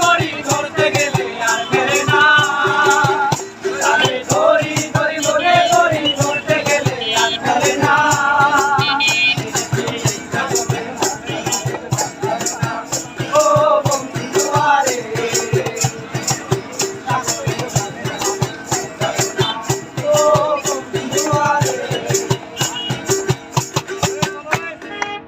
করি